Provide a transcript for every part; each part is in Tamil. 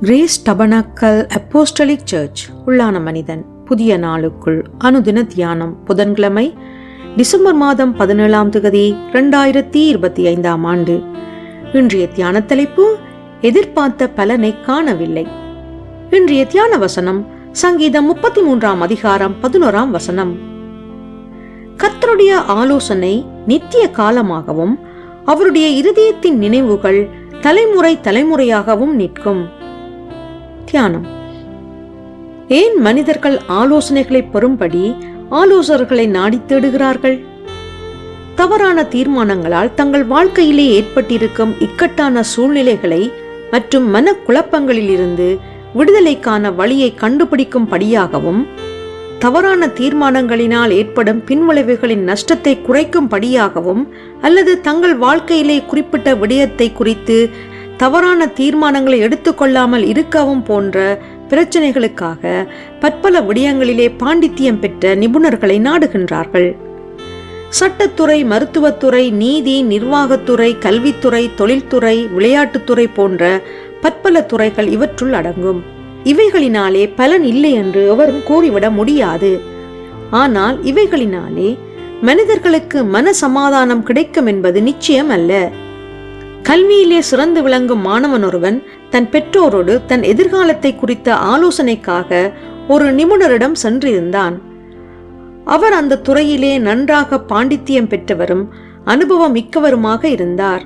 Grace tabernacle apostolic search. உள்ளான மனிதன் புதிய நாளுக்குள் அனுதின தியானம் புதன்கிழமை டிசம்பர் மாதம் பதினேழாம் தேதி இரண்டாயிரத்தி இருபத்தி ஐந்தாம் ஆண்டு. இன்றைய தியான தலைப்பு எதிர்பார்த்த பலனை காணவில்லை. இன்றைய தியான வசனம் சங்கீதம் முப்பத்தி மூன்றாம் அதிகாரம் பதினோராம் வசனம். கர்த்தருடைய ஆலோசனை நித்திய காலமாகவும் அவருடைய இருதயத்தின் நினைவுகள் தலைமுறை தலைமுறையாகவும் நிற்கும். தியானம். ஏன் மனிதர்கள் ஆலோசனைகளை பெறும்படி ஆலோசகர்களை நாடி தேடுகிறார்கள்? தவறான தீர்மானங்களால் தங்கள் வாழ்க்கையிலே ஏற்பட்டிருக்கும் இக்கட்டான சூழ்நிலைகளை மற்றும் மனக்குழப்பங்களிலிருந்து விடுதலைக்கான வழியை கண்டுபிடிக்கும் படியாகவும் தவறான தீர்மானங்களினால் ஏற்படும் பின்விளைவுகளின் நஷ்டத்தை குறைக்கும் படியாகவும் அல்லது தங்கள் வாழ்க்கையிலே குறிப்பிட்ட விடயத்தை குறித்து தவறான தீர்மானங்களை எடுத்துக்கொள்ளாமல் இருக்கவும் போன்ற பிரச்சனைகளுக்காக பற்பல விடயங்களிலே பாண்டித்தியம் பெற்ற நிபுணர்களை நாடுகின்றார்கள். சட்டத்துறை மருத்துவத்துறை நீதி நிர்வாகத்துறை கல்வித்துறை தொழில்துறை விளையாட்டுத்துறை போன்ற பற்பல துறைகள் இவற்றுள் அடங்கும். இவைகளினாலே பலன் இல்லை என்று எவரும் கூறிவிட முடியாது. ஆனால் இவைகளினாலே மனிதர்களுக்கு மன சமாதானம் கிடைக்கும் என்பது நிச்சயம் அல்ல கல்வியிலே சிறந்து விளங்கும் மாணவன் ஒருவன் தன் பெற்றோரோடு தன் எதிர்காலத்தை குறித்த ஆலோசனைக்காக ஒரு நிபுணரிடம் சென்றிருந்தான். அவர் அந்த துறையிலே நன்றாக பாண்டித்தியம் பெற்றவரும் அனுபவம் மிக்கவருமாக இருந்தார்.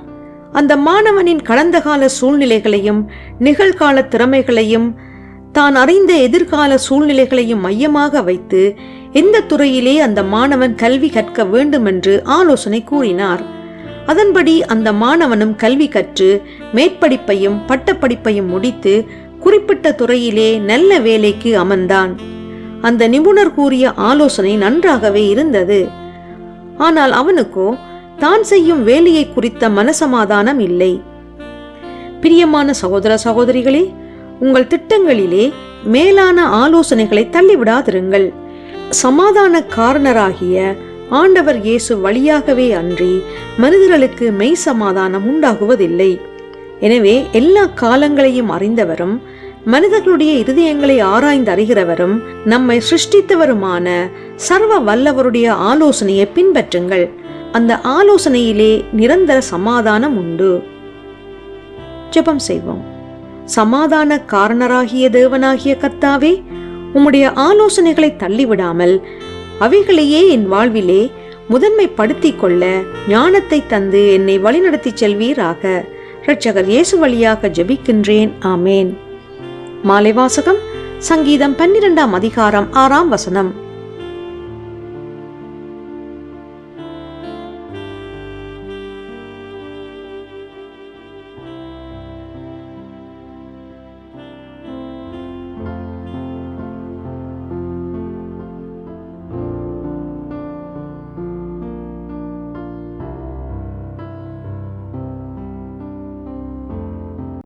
அந்த மாணவனின் கடந்த கால சூழ்நிலைகளையும் நிகழ்கால திறமைகளையும் தான் அறிந்த எதிர்கால சூழ்நிலைகளையும் மையமாக வைத்து எந்த துறையிலே அந்த மாணவன் கல்வி கற்க வேண்டுமென்று ஆலோசனை கூறினார். அதன்படி அந்த மாணவனும் கல்வி கற்று மேற்படிப்பையும் பட்டப்படிப்பையும் முடித்து குறிப்பிட்ட துறையிலே நல்ல வேலைக்கு அமர்ந்தான். அந்த நிபுணர் கூறிய ஆலோசனை நன்றாகவே இருந்தது. ஆனால் அவனுக்கோ தான் செய்யும் வேலையை குறித்த மனசமாதானம் இல்லை. பிரியமான சகோதர சகோதரிகளே உங்கள் திட்டங்களிலே மேலான ஆலோசனைகளை தள்ளிவிடாதிருங்கள். சமாதான காரணராகிய ஆண்டவர் இயேசு வழியாகவே அன்றி மனிதர்களுக்கு மெய் சமாதானம் உண்டாகுவதில்லை. எனவே எல்லா காலங்களையும் அறிந்தவரும் மனிதர்களுடைய இருதயங்களை ஆராய்ந்து அறிகிறவரும் நம்மை சிருஷ்டித்தவருமான சர்வ வல்லவருடைய ஆலோசனையை பின்பற்றுங்கள். அந்த ஆலோசனையிலே நிரந்தர சமாதானம் உண்டு. ஜெபம் செய்வோம். சமாதான காரணராகிய தேவனாகிய கர்த்தாவே உம்முடைய ஆலோசனைகளை தள்ளிவிடாமல் அவைகளையே என் வாழ்விலே முதன்மைப்படுத்திக் கொள்ள ஞானத்தை தந்து என்னை வழிநடத்திச் செல்வீராக. இரட்சகர் இயேசு வழியாக ஜெபிக்கின்றேன். ஆமேன். மாலை வாசகம் சங்கீதம் பன்னிரெண்டாம் அதிகாரம் ஆறாம் வசனம்.